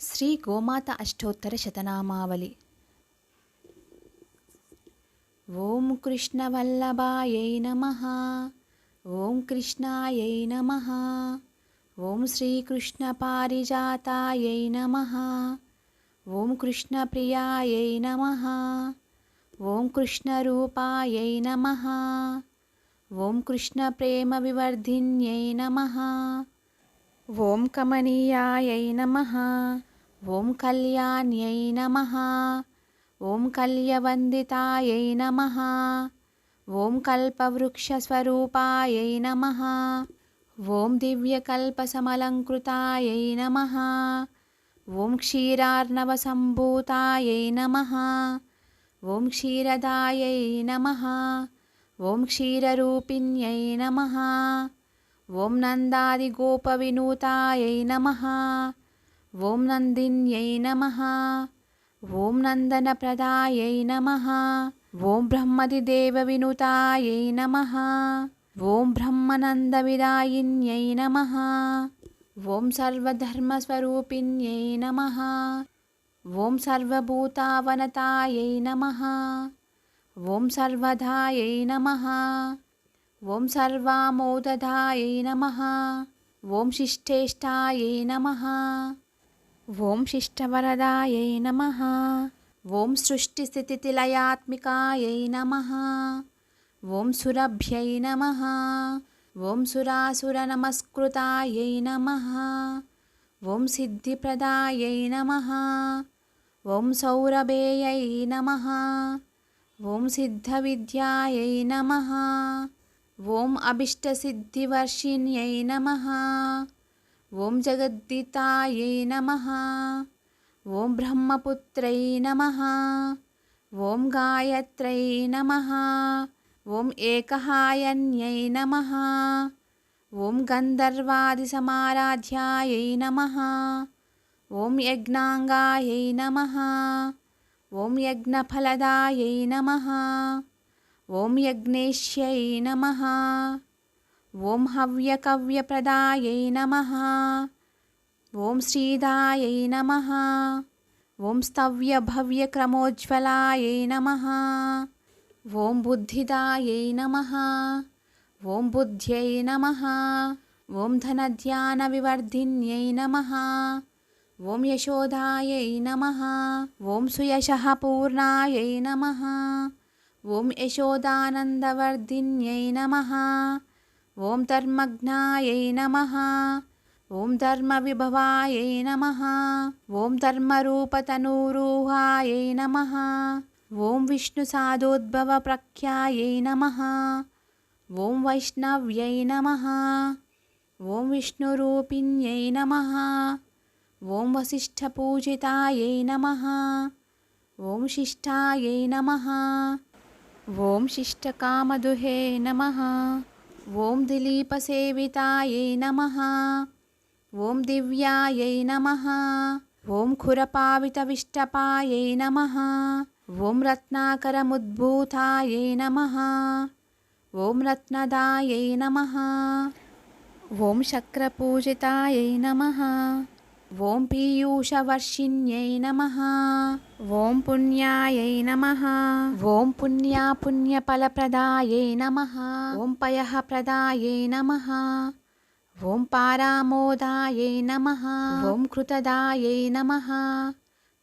శ్రీ గోమాత అష్టోత్తర శతనామావళి. ఓం కృష్ణవల్లభాయై నమ. ఓం కృష్ణాయై నమ. ఓం శ్రీకృష్ణ శ్రీకృష్ణపారిజాతాయై నమ. ఓం కృష్ణప్రియాయై నమ. ఓం కృష్ణరూపాయై నమ. ఓం కృష్ణప్రేమవివర్ధిన్యై నమ. ఓం కమనీయాయై నమ. ఓం కళ్యాణ్యై నమ. ఓం కళ్యవందితాయై నమ. ఓం కల్పవృక్షస్వరూపాయై నమ. ఓం దివ్యకల్పసమలంకృతాయై నమ. ఓం క్షీరార్ణవసంభూతాయై నమ. ఓం క్షీరదాయై నమ. ఓం క్షీరరూపిణ్యై నమ. ఓం నందాదిగోపవినూతాయై నమ. ఓం నందిన్యై నమ. ఓం నందన ప్రదాయై నమ. ఓం బ్రహ్మది దేవ వినుతాయై నమ. ఓం బ్రహ్మనంద విదాయిన్యై నమ. ఓం సర్వధర్మస్వరూపిణ్యై నమ. ఓం సర్వభూతావనతాయై నమ. ఓం సర్వధాయై నమ. ఓం సర్వామోదధాయై నమ. ఓం శిష్టేష్టాయై నమ. ఓం శిష్టవరదాయై నమ. ఓం సృష్టిస్థితిలయాత్మికాయై నమ. ఓం సురభ్యై నమ. ఓం సురాసుర సురాసురనమస్కృతాయై నమ. ఓం సిద్ధిప్రదాయై నమ. ఓం సౌరభేయై నమ. ఓం సిద్ధ సిద్ధవిద్యాయై నమ. ఓం అభిష్టసిద్ధివర్షిణ్యై నమ. ఓం జగద్దితాయై నమ. ఓం బ్రహ్మపుత్రై నమ. ఓం గాయత్రై నమ. ఓం ఏకహాయన్యై నమ. ఓం గంధర్వాదిసమారాధ్యాయై నమ. ఓం యజ్ఞాంగాయై నమ. ఓం యజ్ఞఫలదాయై నమ. ఓం యజ్ఞేశ్యై నమ. ఓం హవ్యకవ్యప్రదాయై నమ. ఓం శ్రీదాయై నమ. ఓం స్తవ్యభవ్యక్రమోజ్వలాయై నమ. ఓం బుద్ధిదాయై నమ. ఓం బుద్ధ్యై నమ. ఓం ధనధ్యానవివర్ధిన్యై నమ. ఓం యశోదాయై నమ. ఓం సుయశః పూర్ణాయై నమ. ఓం యశోదానందవర్ధిన్యై నమ. ఓం ధర్మజ్ఞాయై నమ. ఓం ధర్మ ధర్మవిభవాయై నమ. ఓం ధర్మరూపతనూరూహాయై నమ. ఓం విష్ణు సాధోద్భవ విష్ణుసాదోద్భవప్రఖ్యాయై నమ. ఓం వైష్ణవ్యై నమ. ఓం విష్ణురూపిణ్యై నమ. ఓం వసిష్ఠపూజితాయై నమ. ఓం శిష్టాయై నమ. ఓం శిష్టకామదుహే నమ. ఓం దిలీపసేవితాయై నమ. ఓం దివ్యాయై నమ. ఓం ఖురపావితవిష్టపాయై నమ. ఓం రత్నాకరముద్భూతాయై నమ. ఓం రత్నదాయై నమ. ఓం శక్రపూజితాయై నమ. ఓం పీయూషవర్షిణ్యై నమ. ఓం పుణ్యాయై నమ. ఓం పుణ్యా పుణ్యఫలప్రదాయై నమ. ఓం పయఃప్రదాయై నమ. ఓం పారామోదాయై నమ. ఓం కృతదాయై నమ.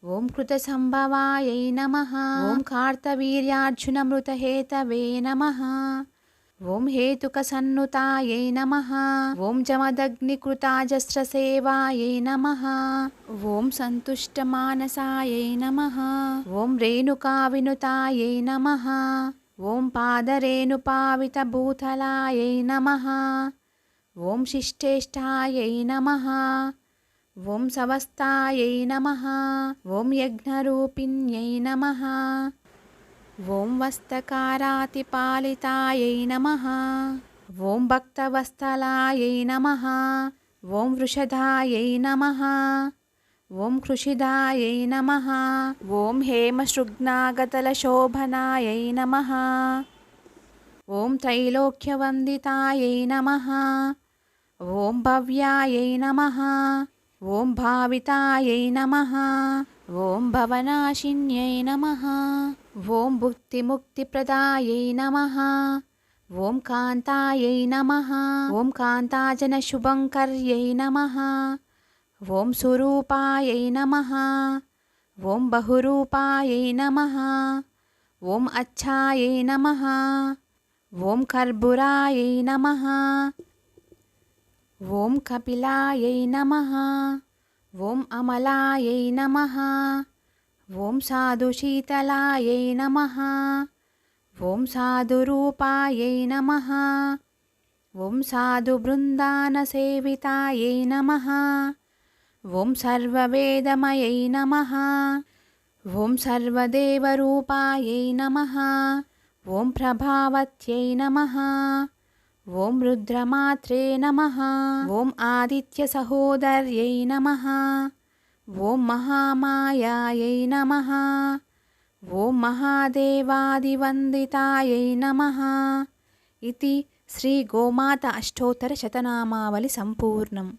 ఓం కృతసంభవాయై నమ. ఓం కార్తవీర్యార్జునమృతహేతవే నమ. ఓం హేతుకసన్నుతాయై నమ. ఓం జమదగ్నికృతాజస్రసేవాయై నమ. ఓం సంతుష్టమానసాయై నమ. ఓం రేణుకావినుతాయై నమ. ఓం పాదరేణుపావితభూతలాయై నమ. ఓం శిష్టేష్టాయై నమ. ఓం సవస్తాయై నమ. ఓం యజ్ఞరూపిణ్యై నమ. ఓం వస్తకారాతిపాలితాయై నమ. ఓం భక్తవస్తలాయై నమ. ఓం వృషధాయై నమ. ఓం కృషిదాయై నమ. ఓం హేమశృగ్నాగతలశోభనాయై నమ. ఓం త్రైలోక్యవందితాయై నమ. ఓం భవ్యాయై నమ. ఓం భావితాయై నమ. ఓం భవనాశిన్యై నమ. ఓం భుక్తిముక్తిప్రదాయై నమ. ఓం కాంతాయై నమ. ఓం కాంతాజన శుభంకర్యై నమ. ఓం స్వరూపాయై నమ. ఓం బహురూపాయై నమ. ఓం అచ్చాయై నమ. ఓం కర్బురాయై నమ. ఓం కపిలాయై నమ. ఓం అమలాయై నమ. ఓం సాధు శీతలాయై నమ. ఓం సాధు రూపాయై నమ. ఓం సాధు బృందాన సేవితాయై నమ. ఓం సర్వవేదమయై నమ. ఓం సర్వదేవరూపాయై నమ. ఓం ప్రభావత్యై నమ. ఓం రుద్రమాత్రే నమ. ఓం ఆదిత్య సహోదర్యై నమ. ఓం మహామాయాయై నమ. ఓం మహాదేవాదివందితాయై నమ. ఇది శ్రీ గోమాత అష్టోత్తర శతనామావళి సంపూర్ణం.